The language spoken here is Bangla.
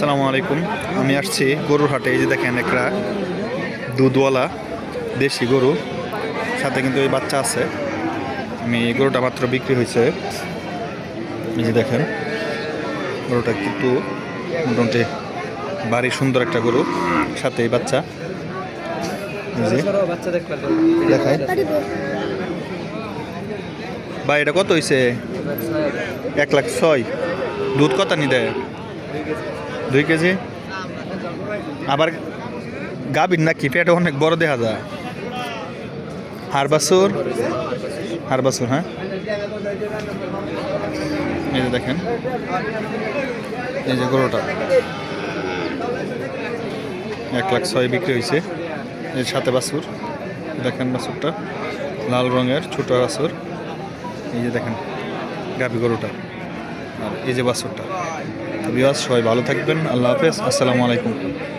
আসসালামু আলাইকুম। আমি আসছি গরুর হাটে এই যে দেখেন একটা দুধওয়ালা দেশি গরু, সাথে কিন্তু এই বাচ্চা আছে। আমি গরুটা মাত্র বিক্রি হয়েছে। এই যে দেখেন, গরুটা কিন্তু মোটামুটি বাড়ি সুন্দর একটা গরু, সাথে এই বাচ্চা। ভাই, এটা কত হয়েছে এক লাখ ছয়। দুধ কত নি দেয়? দুই কেজি? আবার গাভীর নাকি? পেটে অনেক বড় দেখা যায়। হার বাছুর হার বাছুর হ্যাঁ? এই যে দেখেন। এই যে গরুটা। এক লাখ ছয় বিক্রি হয়েছে। এর সাথে বাসুর। দেখেন বাসুরটা। লাল রঙের, ছোট বাসুর। এই যে দেখেন গাভী গরুটা। আর এই যে বাছুরটা তো সবাই ভালো থাকবেন। আল্লাহ হাফেজ। আসসালামু আলাইকুম।